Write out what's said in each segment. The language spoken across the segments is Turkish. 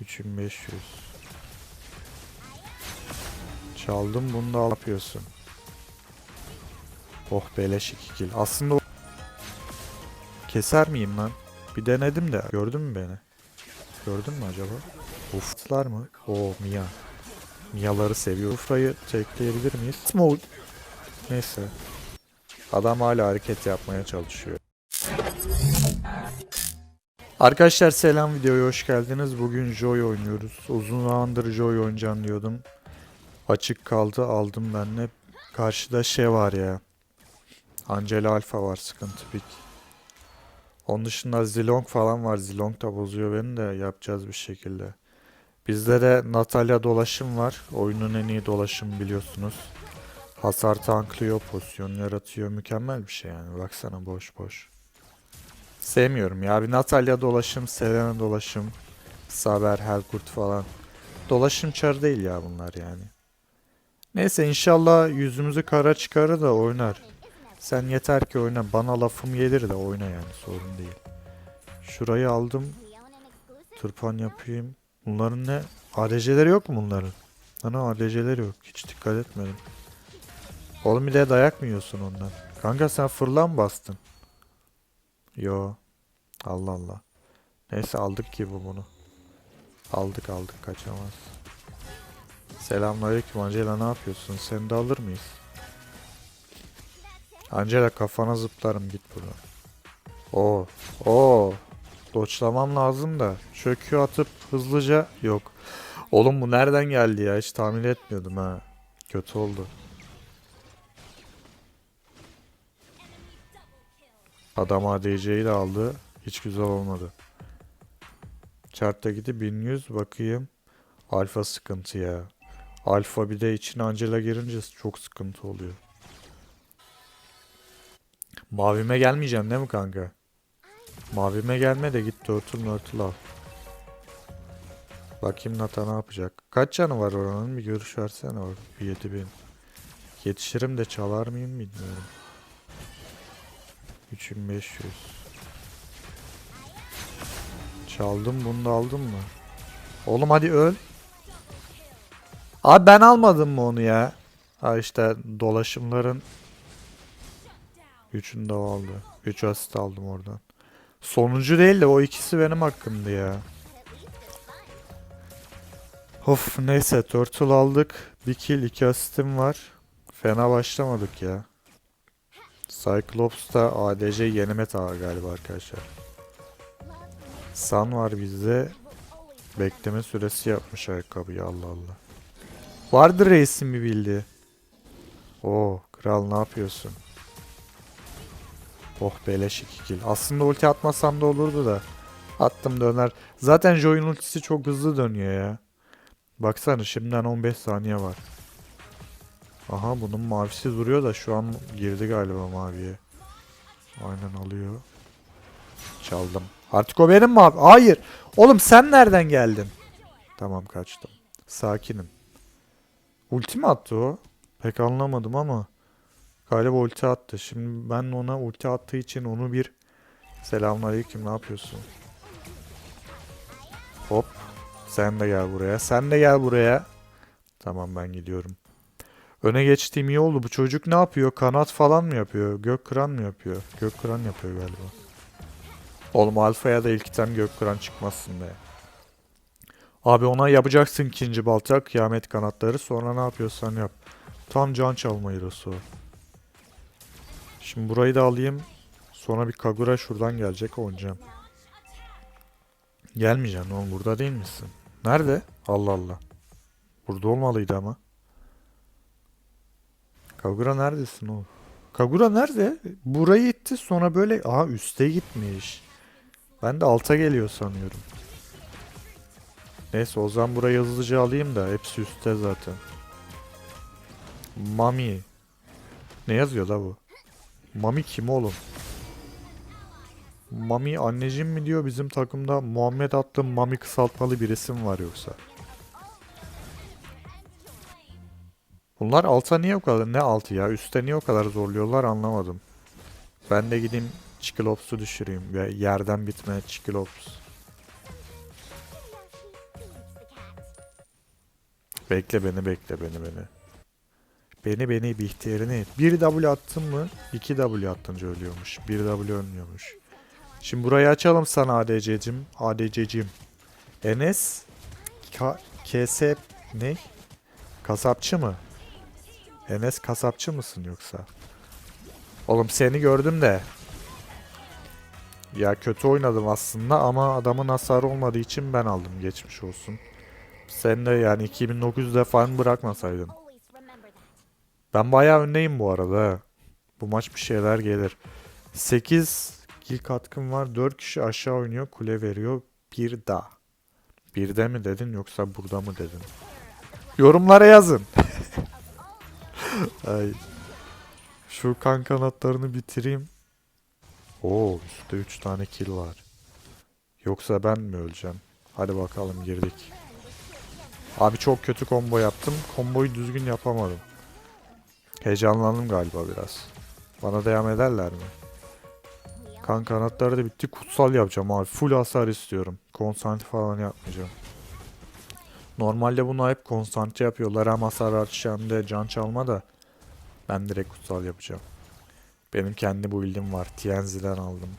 3500. Çaldım bunu da yapıyorsun. Oh beleş 2 kill. Aslında. Keser miyim lan? Bir denedim de. Gördün mü beni? Gördün mü acaba? Uflar mı? Oo Mia. Mia'ları seviyor. Ufra'yı tekleyebilir miyiz? Small. Neyse. Adam hala hareket yapmaya çalışıyor. Arkadaşlar selam videoya hoş geldiniz. Bugün Joy oynuyoruz. Uzun zamandır Joy oynayacağım diyordum. Açık kaldı aldım ben de. Karşıda şey var ya. Angela Alpha var sıkıntı pik. Onun dışında Zilong falan var. Zilong da bozuyor beni de yapacağız bir şekilde. Bizde de Natalya dolaşım var. Oyunun en iyi dolaşım biliyorsunuz. Hasar tanklıyor, pozisyon yaratıyor. Mükemmel bir şey yani. Baksana boş boş. Sevmiyorum ya. Bir Natalya dolaşım, Selena dolaşım, Saber, Helkurt falan. Dolaşım çarı değil ya bunlar yani. Neyse inşallah yüzümüzü kara çıkarır da oynar. Sen yeter ki oyna. Bana lafım gelir de oyna yani sorun değil. Şurayı aldım. Tırpan yapayım. Bunların ne? ADC'leri yok mu bunların? Ana ADC'leri yok. Hiç dikkat etmedim. Oğlum bir de dayak mı yiyorsun ondan? Kanka sen fırlan bastın. Yo. Allah Allah. Neyse aldık ki bu bunu. Aldık aldık kaçamaz. Selamünaleyküm Angela ne yapıyorsun? Seni de alır mıyız? Angela kafana zıplarım git buradan. Oo. Oo. Doçlamam lazım da. Çöküyor atıp hızlıca yok. Oğlum bu nereden geldi ya? Hiç tahmin etmiyordum ha. Kötü oldu. Adam ADC'yi de aldı. Hiç güzel olmadı. Chart'ta gidip 1100 bakayım. Alfa sıkıntı ya. Alfa bir de içine Angela girince çok sıkıntı oluyor. Mavime gelmeyeceğim değil mi kanka? Mavime gelme de git turtle mörtle al. Bakayım Nata ne yapacak. Kaç canı var oranın bir görüş versene or. Bir 7000. Yetişirim de çalar mıyım bilmiyorum. 3500. Çaldım bunu da aldım mı? Oğlum hadi öl. Abi ben almadım mı onu ya? Ha işte dolaşımların Üçünü de aldı. 3 asist aldım oradan. Sonuncu değil de o ikisi benim hakkımdı ya. Of neyse turtle aldık. Bir kill 2 asistim var. Fena başlamadık ya. Cyclops da ADC yeni meta galiba arkadaşlar. Sun var bizde. Bekleme süresi yapmış ayakkabıyı Allah Allah. Vardır reisin bir bildiği. Oo kral ne yapıyorsun? Oh beleş 2 kill. Aslında ulti atmasam da olurdu da. Attım döner. Zaten Joy'un ultisi çok hızlı dönüyor ya. Baksana şimdiden 15 saniye var. Aha bunun mavisi duruyor da şu an girdi galiba maviye. Aynen alıyor. Çaldım. Artık o benim mavi. Hayır. Oğlum sen nereden geldin? Tamam kaçtım. Sakinim. Ulti mi attı o? Pek anlamadım ama. Galiba ulti attı. Şimdi ben ona ulti attığı için onu bir Selamünaleyküm ne yapıyorsun? Hop. Sen de gel buraya. Sen de gel buraya. Tamam ben gidiyorum. Öne geçtiğim iyi oldu. Bu çocuk ne yapıyor? Kanat falan mı yapıyor? Gök kıran mı yapıyor? Gök kıran yapıyor galiba. Oğlum alfaya da ilk item gök kıran çıkmazsın be. Abi ona yapacaksın ikinci balta kıyamet kanatları sonra ne yapıyorsan yap. Tam can çalma hero'su. Şimdi burayı da alayım. Sonra bir Kagura şuradan gelecek oynayacağım. Gelmeyeceksin oğlum burada değil misin? Nerede? Allah Allah. Burada olmalıydı ama. Kagura neredesin oğlum? Kagura nerede? Burayı itti sonra böyle aha üste gitmiş. Ben de alta geliyor sanıyorum. Neyse o zaman burayı hızlıca alayım da hepsi üstte zaten. Mami. Ne yazıyor da bu? Mami kim oğlum? Mami anneciğim mi diyor bizim takımda Muhammed adlı Mami kısaltmalı bir isim var yoksa. Bunlar alta niye o kadar ne altı ya üstte niye o kadar zorluyorlar anlamadım. Ben de gideyim Çikilops'u düşüreyim ve yerden bitme Çikilops. Bekle beni bekle beni beni. Beni beni bir ihtiyarını. 1 W attın mı? 2 W attınca ölüyormuş. 1 W ölmüyormuş. Şimdi burayı açalım sana ADC'cim. ADC'cim. Enes KS ne? Kasapçı mı? Enes kasapçı mısın yoksa? Oğlum seni gördüm de. Ya kötü oynadım aslında ama adamın hasarı olmadığı için ben aldım. Geçmiş olsun. Sen de yani 2900'de falan bırakmasaydın. Ben bayağı öndeyim bu arada. Bu maç bir şeyler gelir. 8 kill katkım var. 4 kişi aşağı oynuyor. Kule veriyor. Bir daha. Birde mi dedin yoksa burada mı dedin? Yorumlara yazın. Ay. Şu kan kanatlarını bitireyim. Oo üstte 3 tane kill var. Yoksa ben mi öleceğim? Hadi bakalım girdik. Abi çok kötü combo yaptım. Komboyu düzgün yapamadım. Heyecanlandım galiba biraz. Bana devam ederler mi? Kan kanatları da bitti. Kutsal yapacağım abi. Full hasar istiyorum. Konsantre falan yapmayacağım. Normalde bunu hep konsantre yapıyorlar. Hem hasar artışı can çalma da. Ben direkt kutsal yapacağım. Benim kendi build'im var. TNZ'den aldım.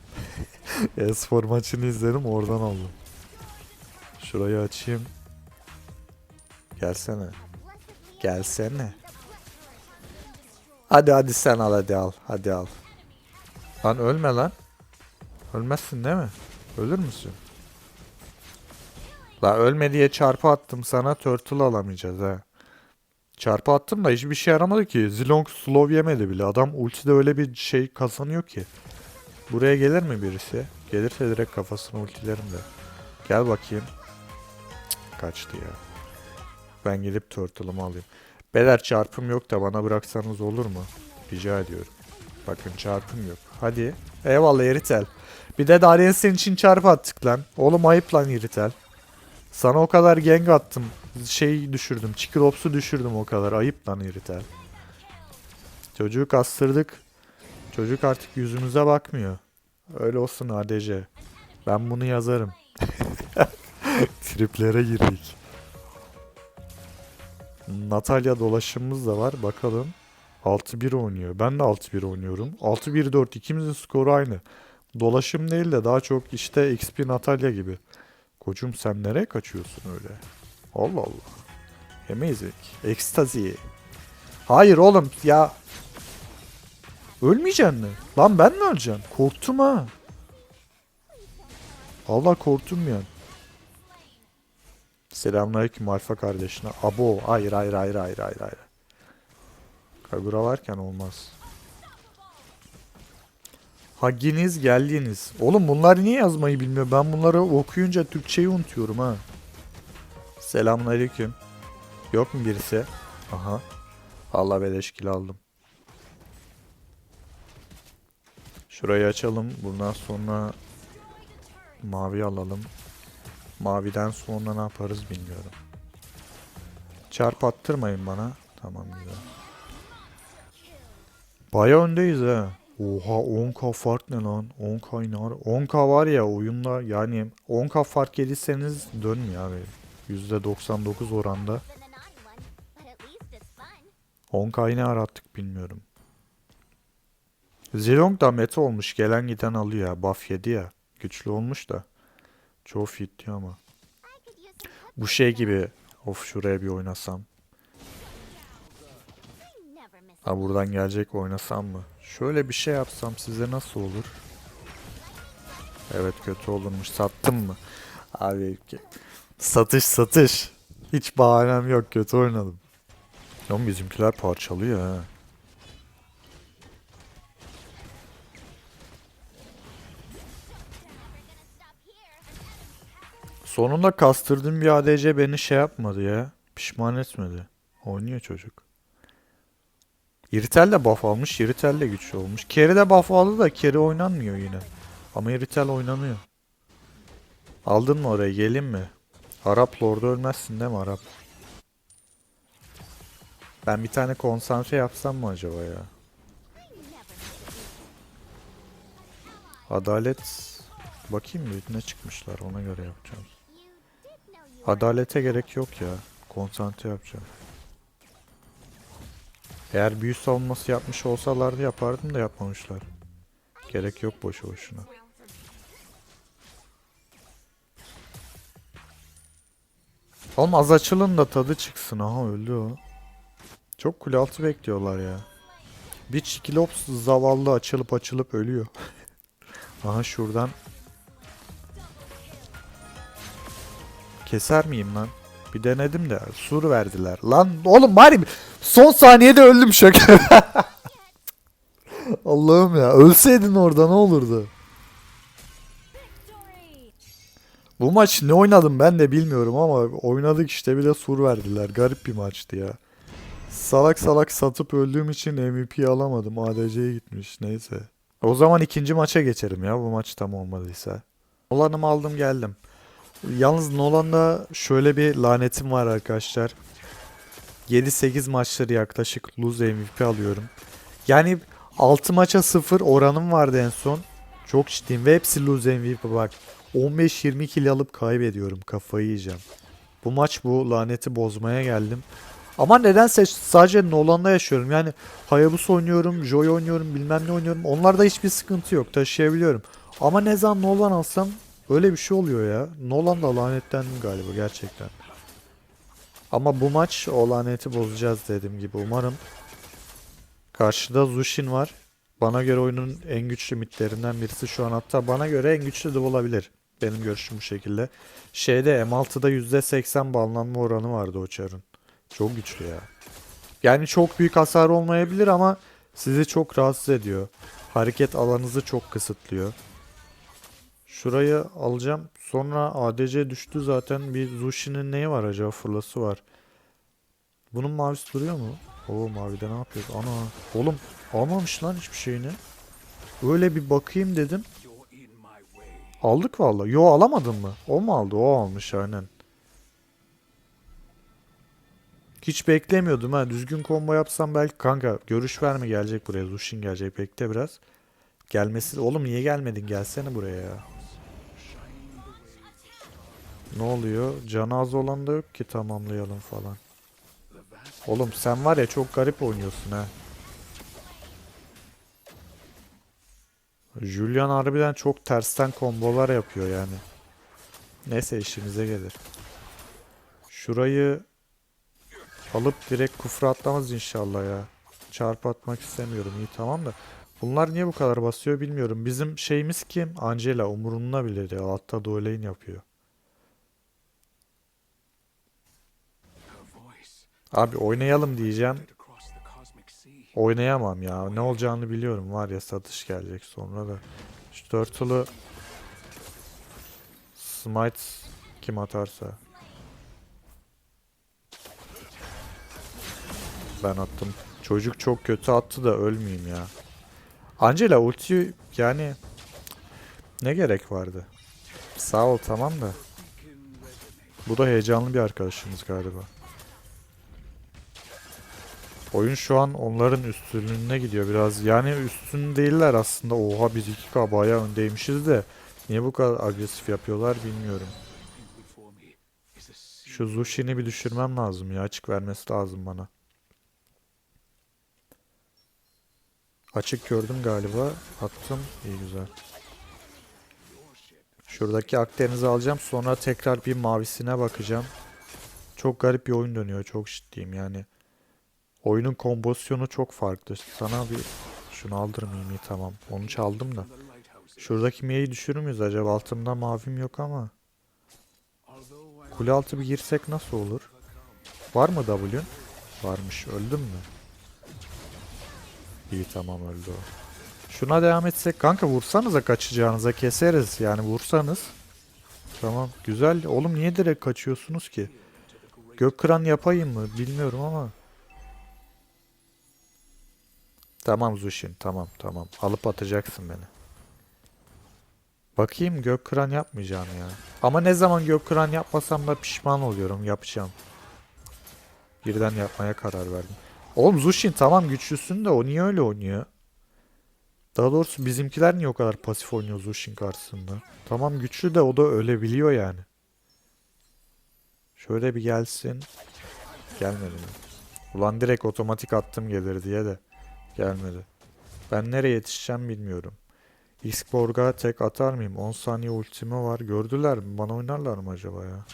E-spor maçını izledim oradan aldım. Şurayı açayım. Gelsene. Gelsene. Hadi hadi sen al hadi al. Hadi al. Lan ölme lan. Ölmezsin değil mi? Ölür müsün? La ölme diye çarpı attım sana turtle alamayacağız ha. Çarpı attım da hiçbir şey yaramadı ki. Zilong slow yemedi bile. Adam ultide öyle bir şey kazanıyor ki. Buraya gelir mi birisi? Gelirse direkt kafasını ultilerim de. Gel bakayım. Kaçtı ya. Ben gidip turtle'ımı alayım. Beyler çarpım yok da bana bıraksanız olur mu? Rica ediyorum. Bakın çarpım yok. Hadi. Eyvallah Eritel. Bir de Darius için çarpı attık lan. Oğlum ayıp lan Eritel. Sana o kadar gang attım. Şey düşürdüm. Chikrops'u düşürdüm o kadar. Ayıp lan Eritel. Çocuğu kastırdık. Çocuk artık yüzümüze bakmıyor. Öyle olsun ADC. Ben bunu yazarım. Triplere girdik. Natalya dolaşımımız da var. Bakalım. 6-1 oynuyor. Ben de 6-1 oynuyorum. 6-1-4 ikimizin skoru aynı. Dolaşım değil de daha çok işte XP Natalya gibi. Koçum sen nereye kaçıyorsun öyle? Allah Allah. Amazing. Ecstasy. Hayır oğlum ya. Ölmeyeceksin mi? Lan ben mi öleceğim? Korktum ha. Allah korktum ya. Selamünaleyküm alfa kardeşine. Abo. Hayır hayır hayır hayır hayır hayır. Kagura varken olmaz. Hagginiz geldiniz. Oğlum bunlar niye yazmayı bilmiyor? Ben bunları okuyunca Türkçeyi unutuyorum ha. Selamünaleyküm. Yok mu birisi? Aha. Allah beleşkili aldım. Şurayı açalım. Bundan sonra mavi alalım. Maviden sonra ne yaparız bilmiyorum. Çarp attırmayın bana. Tamam güzel. Baya öndeyiz ha. Oha 10k fark ne lan? 10k inar. 10k var ya oyunda yani 10k fark yediyseniz dönmüyor abi. %99 oranda. Than the naughty one, but at least it's fun. 10k ne arattık bilmiyorum. Zilong da meta olmuş. Gelen giden alıyor ya. Buff yedi ya. Güçlü olmuş da. Çoğu fit diyor ama. Bu şey gibi. Of şuraya bir oynasam. Ha buradan gelecek oynasam mı? Şöyle bir şey yapsam size nasıl olur? Evet kötü olurmuş. Sattım mı? Abi satış satış. Hiç bahanem yok kötü oynadım. Ama bizimkiler parçalıyor ha. Sonunda kastırdığım bir ADC beni şey yapmadı ya. Pişman etmedi. Oynuyor çocuk. Iritel de buff almış. Iritel de güçlü olmuş. Kerry de buff aldı da Kerry oynanmıyor yine. Ama Iritel oynanıyor. Aldın mı oraya? Gelin mi? Arap Lord'u ölmezsin değil mi Arap? Ben bir tane konsantre yapsam mı acaba ya? Adalet bakayım bir ne çıkmışlar ona göre yapacağım. Adalete gerek yok ya. konsantre yapacağım. Eğer büyü savunması yapmış olsalardı yapardım da yapmamışlar. Gerek yok boşu boşuna. Oğlum az açılın da tadı çıksın. Aha öldü o. Çok kule altı bekliyorlar ya. Bir çikilops zavallı açılıp açılıp ölüyor. Aha şuradan. Keser miyim lan? Bir denedim de sur verdiler. Lan oğlum bari son saniyede öldüm şaka. Allah'ım ya ölseydin orada ne olurdu? Bu maç ne oynadım ben de bilmiyorum ama oynadık işte bir de sur verdiler. Garip bir maçtı ya. Salak salak satıp öldüğüm için MVP alamadım. ADC'ye gitmiş neyse. O zaman ikinci maça geçerim ya bu maç tam olmadıysa. Nolan'ımı aldım geldim. Yalnız Nolan'da şöyle bir lanetim var arkadaşlar. 7-8 maçları yaklaşık lose MVP alıyorum. Yani 6 maça 0 oranım vardı en son. Çok ciddiyim ve hepsi lose MVP bak. 15-20 kill alıp kaybediyorum. Kafayı yiyeceğim. Bu maç bu laneti bozmaya geldim. Ama nedense sadece Nolan'da yaşıyorum. Yani Hayabusa oynuyorum, Joy oynuyorum, bilmem ne oynuyorum. Onlarda hiçbir sıkıntı yok. Taşıyabiliyorum. Ama ne zaman Nolan alsam öyle bir şey oluyor ya. Nolan da lanetlendim galiba gerçekten. Ama bu maç o laneti bozacağız dediğim gibi. Umarım. Karşıda Zushin var. Bana göre oyunun en güçlü midlerinden birisi şu an. Hatta bana göre en güçlü de olabilir. Benim görüşüm bu şekilde. Şeyde M6'da %80 banlanma oranı vardı o çarın. Çok güçlü ya. Yani çok büyük hasar olmayabilir ama sizi çok rahatsız ediyor. Hareket alanınızı çok kısıtlıyor. Şurayı alacağım. Sonra ADC düştü zaten. Bir Zushi'nin neyi var acaba? Fırlası var. Bunun mavisi duruyor mu? Oo mavide ne yapıyor? Ana. Oğlum almamış lan hiçbir şeyini. Öyle bir bakayım dedim. Aldık valla. Yo alamadın mı? O mu aldı? O almış aynen. Hiç beklemiyordum ha. Düzgün combo yapsam belki kanka görüş verme gelecek buraya. Zushin gelecek. Bekle biraz. Gelmesi... Oğlum niye gelmedin? Gelsene buraya ya. Ne oluyor? Canı olan da yok ki tamamlayalım falan. Oğlum sen var ya çok garip oynuyorsun ha. Julian harbiden çok tersten kombolar yapıyor yani. Neyse işimize gelir. Şurayı alıp direkt kufra atlamaz inşallah ya. Çarpı atmak istemiyorum iyi tamam da. Bunlar niye bu kadar basıyor bilmiyorum. Bizim şeyimiz kim? Angela umurunda bile değil. Altta dueleyn yapıyor. Abi oynayalım diyeceğim. Oynayamam ya. Ne olacağını biliyorum. Var ya satış gelecek sonra da. Şu Turtle'ı Smite kim atarsa. Ben attım. Çocuk çok kötü attı da ölmeyeyim ya. Angela ulti yani ne gerek vardı? Sağ ol tamam da. Bu da heyecanlı bir arkadaşımız galiba. Oyun şu an onların üstünlüğüne gidiyor biraz. Yani üstün değiller aslında. Oha biz 2K bayağı öndeymişiz de. Niye bu kadar agresif yapıyorlar bilmiyorum. Şu Zushin'i bir düşürmem lazım ya. Açık vermesi lazım bana. Açık gördüm galiba. Attım. İyi güzel. Şuradaki Akdeniz'i alacağım. Sonra tekrar bir mavisine bakacağım. Çok garip bir oyun dönüyor. Çok ciddiyim yani. Oyunun kompozisyonu çok farklı. Sana bir şunu aldırmayayım iyi tamam. Onu çaldım da. Şuradaki miyeyi düşürür müyüz acaba? Altımda mavim yok ama. Kule altı bir girsek nasıl olur? Var mı W'ün? Varmış. Öldün mü? İyi tamam öldü o. Şuna devam etsek. Kanka vursanıza kaçacağınıza keseriz. Yani vursanız. Tamam güzel. Oğlum niye direkt kaçıyorsunuz ki? Gök kıran yapayım mı? Bilmiyorum ama. Tamam Zushin tamam tamam. Alıp atacaksın beni. Bakayım gök kıran yapmayacağım ya. Ama ne zaman gök kıran yapmasam da pişman oluyorum. Yapacağım. Birden yapmaya karar verdim. Oğlum Zushin tamam güçlüsün de o niye öyle oynuyor? Daha doğrusu bizimkiler niye o kadar pasif oynuyor Zushin karşısında? Tamam güçlü de o da ölebiliyor yani. Şöyle bir gelsin. Gelmedi mi? Ulan direkt otomatik attım gelir diye de gelmedi. Ben nereye yetişeceğim bilmiyorum. X-Borg'a tek atar mıyım? 10 saniye ultimi var. Gördüler mi? Bana oynarlar mı acaba ya?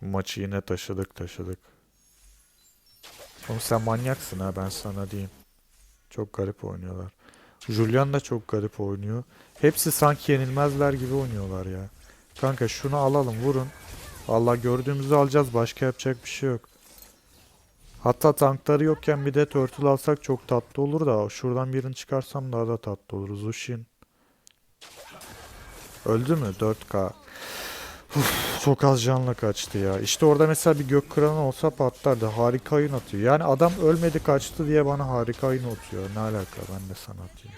Maçı yine taşıdık taşıdık. Oğlum sen manyaksın ha ben sana diyeyim. Çok garip oynuyorlar. Julian da çok garip oynuyor. Hepsi sanki yenilmezler gibi oynuyorlar ya. Kanka şunu alalım vurun. Allah gördüğümüzü alacağız başka yapacak bir şey yok. Hatta tankları yokken bir de turtle alsak çok tatlı olur da şuradan birini çıkarsam daha da tatlı olur. Zushin. Öldü mü? 4K. Uf, çok az canla kaçtı ya. İşte orada mesela bir gök kıranı olsa patlardı. Harika oyun atıyor. Yani adam ölmedi kaçtı diye bana harika oyun atıyor. Ne alaka ben de sana atayım.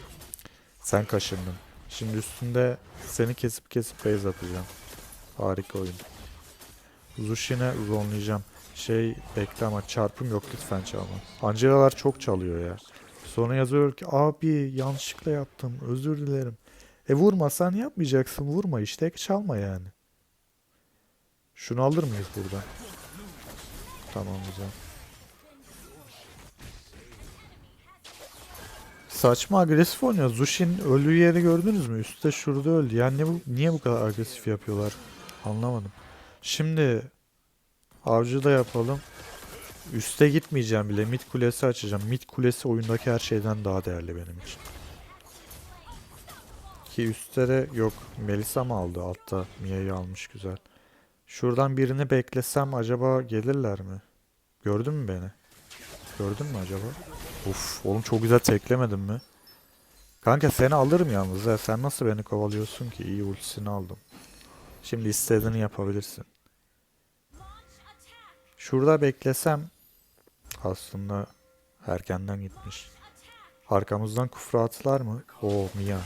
Sen kaşındın. Şimdi üstünde seni kesip kesip base atacağım. Harika oyun. Zushin'e zonlayacağım. Şey bekle ama çarpım yok lütfen çalma. Angela'lar çok çalıyor ya. Sonra yazıyor ki abi yanlışlıkla yaptım özür dilerim. E vurmasan yapmayacaksın vurma işte çalma yani. Şunu alır mıyız buradan? Tamam güzel. Saçma agresif oynuyor. Zushin öldüğü yeri gördünüz mü? Üstte şurada öldü. Yani bu, niye bu kadar agresif yapıyorlar? Anlamadım. Şimdi avcı da yapalım. Üste gitmeyeceğim bile. Mid kulesi açacağım. Mid kulesi oyundaki her şeyden daha değerli benim için. Ki üstte de yok. Melisa mı aldı? Altta Mia'yı almış güzel. Şuradan birini beklesem acaba gelirler mi? Gördün mü beni? Gördün mü acaba? Uf, oğlum çok güzel teklemedim mi? Kanka seni alırım yalnız ya. Sen nasıl beni kovalıyorsun ki? İyi ultisini aldım. Şimdi istediğini yapabilirsin. Şurada beklesem aslında erkenden gitmiş. Arkamızdan kufra atlar mı? Oo Mia.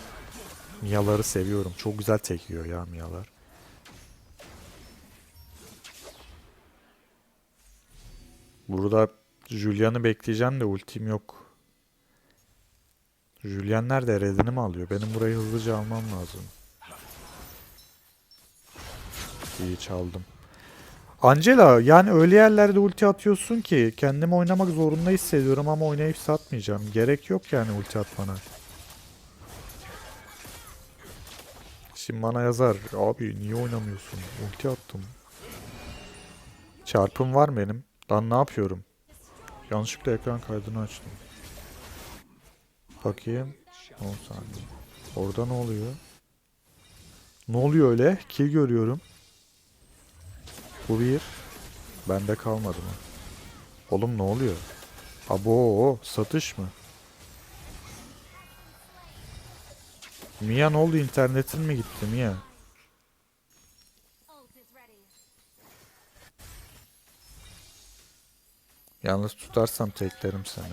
Mia'ları seviyorum. Çok güzel tekiyor ya Mia'lar. Burada Julian'ı bekleyeceğim de ultim yok. Julian nerede? Red'ini mi alıyor? Benim burayı hızlıca almam lazım. İyi çaldım. Angela yani öyle yerlerde ulti atıyorsun ki kendimi oynamak zorunda hissediyorum ama oynayıp satmayacağım. Gerek yok yani ulti atmana. Şimdi bana yazar. Abi niye oynamıyorsun? Ulti attım. Çarpım var benim. Lan ne yapıyorum? Yanlışlıkla ekran kaydını açtım. Bakayım. 10 saniye. Orada ne oluyor? Ne oluyor öyle? Kill görüyorum. Bu bir. Bende kalmadı mı? Oğlum ne oluyor? Abo satış mı? Mia ne oldu internetin mi gitti Mia? Yalnız tutarsam teklerim seni.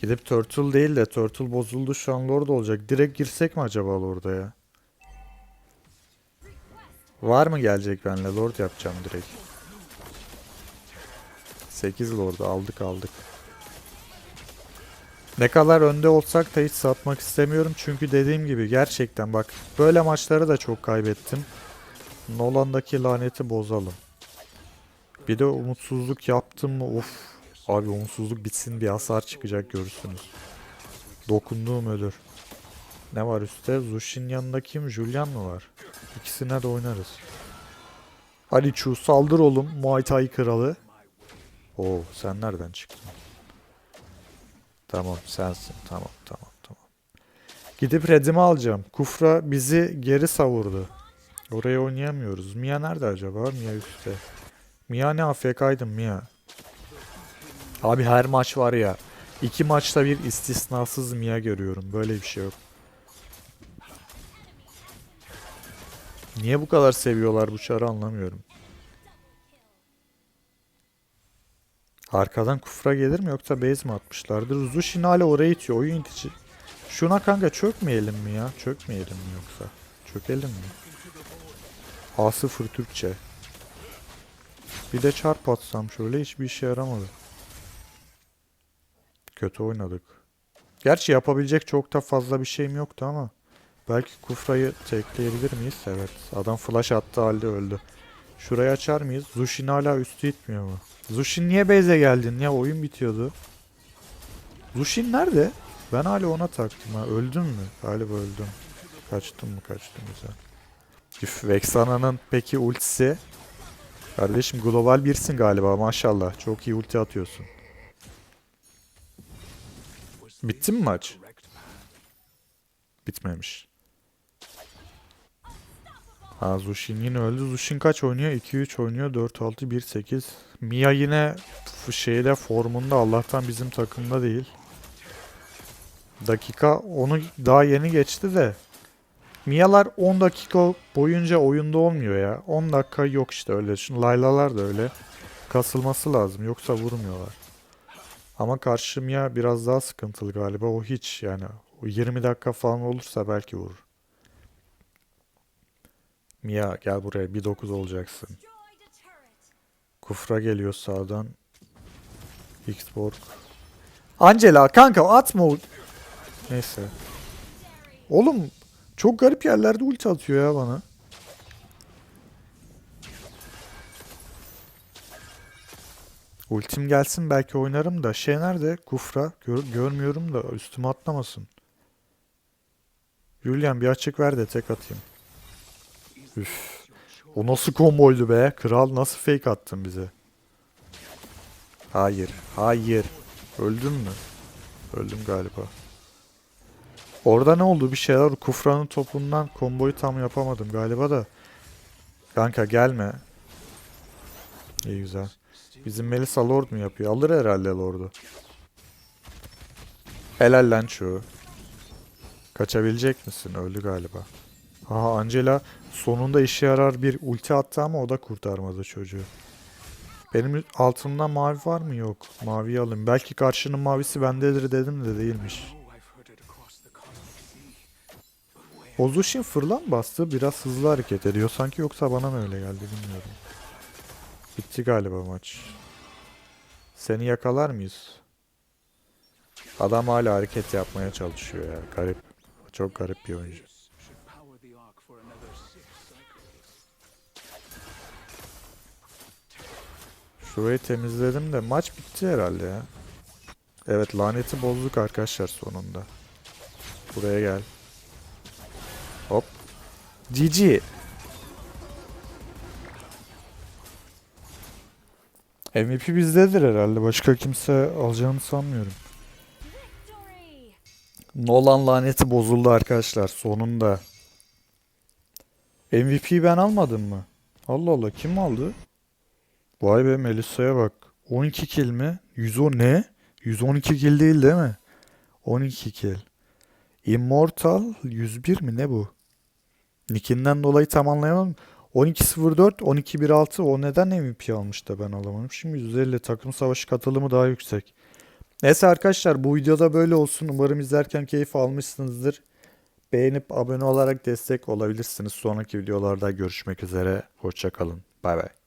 Gidip Turtle değil de Turtle bozuldu şu an Lord olacak. Direkt girsek mi acaba Lord'a ya? Var mı gelecek benimle? Lord yapacağım direkt. 8 Lord'u aldık aldık. Ne kadar önde olsak da hiç satmak istemiyorum. Çünkü dediğim gibi gerçekten bak böyle maçları da çok kaybettim. Nolan'daki laneti bozalım. Bir de umutsuzluk yaptım mı of. Abi umutsuzluk bitsin bir hasar çıkacak görürsünüz. Dokunduğum ölür. Ne var üstte? Zushin yanında kim? Julian mı var? İkisine de oynarız. Hadi Chu saldır oğlum. Muay Thai kralı. Oo sen nereden çıktın? Tamam sensin. Tamam tamam tamam. Gidip redimi alacağım. Kufra bizi geri savurdu. Oraya oynayamıyoruz. Mia nerede acaba? Mia üstte. Mia ne AFK'ydım Mia. Abi her maç var ya. iki maçta bir istisnasız Mia görüyorum. Böyle bir şey yok. Niye bu kadar seviyorlar bu çarı anlamıyorum. Arkadan kufra gelir mi yoksa base mi atmışlardır? Zushin hala oraya itiyor. Oyun itici. Şuna kanka çökmeyelim mi ya? Çökmeyelim mi yoksa? Çökelim mi? A0 Türkçe. Bir de çarp atsam şöyle hiçbir işe yaramadı. Kötü oynadık. Gerçi yapabilecek çok da fazla bir şeyim yoktu ama Belki Kufra'yı tekleyebilir miyiz? Evet. Adam flash attı halde öldü. Şurayı açar mıyız? Zushin hala üstü itmiyor mu? Zushin niye base'e geldin? Ya oyun bitiyordu. Zushin nerede? Ben hala ona taktım ha. Öldün mü? Galiba öldüm. Kaçtım mı kaçtım güzel. Üf, Vexana'nın peki ultisi? Kardeşim global birsin galiba maşallah. Çok iyi ulti atıyorsun. Bitti mi maç? Bitmemiş. Ha Zushin yine öldü. Zushin kaç oynuyor? 2-3 oynuyor. 4-6, 1-8. Mia yine şeyde formunda Allah'tan bizim takımda değil. Dakika onu daha yeni geçti de. Mia'lar 10 dakika boyunca oyunda olmuyor ya. 10 dakika yok işte öyle. Şimdi Layla'lar da öyle. Kasılması lazım yoksa vurmuyorlar. Ama karşı Mia biraz daha sıkıntılı galiba. O hiç yani. O 20 dakika falan olursa belki vurur. Mia gel buraya 1.9 olacaksın. Kufra geliyor sağdan. Xborg. Angela kanka atma ult- Neyse. Oğlum çok garip yerlerde ulti atıyor ya bana. Ultim gelsin belki oynarım da. Şey nerede? Kufra. Gör- görmüyorum da üstüme atlamasın. Julian bir açık ver de tek atayım. Üf. O nasıl komboydu be? Kral nasıl fake attın bize? Hayır. Hayır. Öldün mü? Öldüm galiba. Orada ne oldu? Bir şeyler Kufra'nın topundan komboyu tam yapamadım galiba da. Kanka gelme. İyi güzel. Bizim Melisa Lord mu yapıyor? Alır herhalde Lord'u. Helal lan şu. Kaçabilecek misin? Öldü galiba. Aha Angela sonunda işe yarar bir ulti attı ama o da kurtarmadı çocuğu. Benim altımda mavi var mı? Yok. Maviyi alayım. Belki karşının mavisi bendedir dedim de değilmiş. Ozushin fırlan bastı. Biraz hızlı hareket ediyor sanki yoksa bana mı öyle geldi bilmiyorum. Bitti galiba maç. Seni yakalar mıyız? Adam hala hareket yapmaya çalışıyor ya. Garip. Çok garip bir oyuncu. Şurayı temizledim de maç bitti herhalde ya. Evet laneti bozduk arkadaşlar sonunda. Buraya gel. Hop. GG. MVP bizdedir herhalde. Başka kimse alacağını sanmıyorum. Nolan laneti bozuldu arkadaşlar sonunda. MVP'yi ben almadım mı? Allah Allah kim aldı? Vay be Melisa'ya bak. 12 kill mi? 110 ne? 112 kill değil değil mi? 12 kill. Immortal 101 mi ne bu? Nickinden dolayı tam anlayamadım. 12.04, 12.16 o neden MVP almış da ben alamadım. Şimdi 150 takım savaşı katılımı daha yüksek. Neyse arkadaşlar bu videoda böyle olsun. Umarım izlerken keyif almışsınızdır. Beğenip abone olarak destek olabilirsiniz. Sonraki videolarda görüşmek üzere. Hoşçakalın. Bay bay.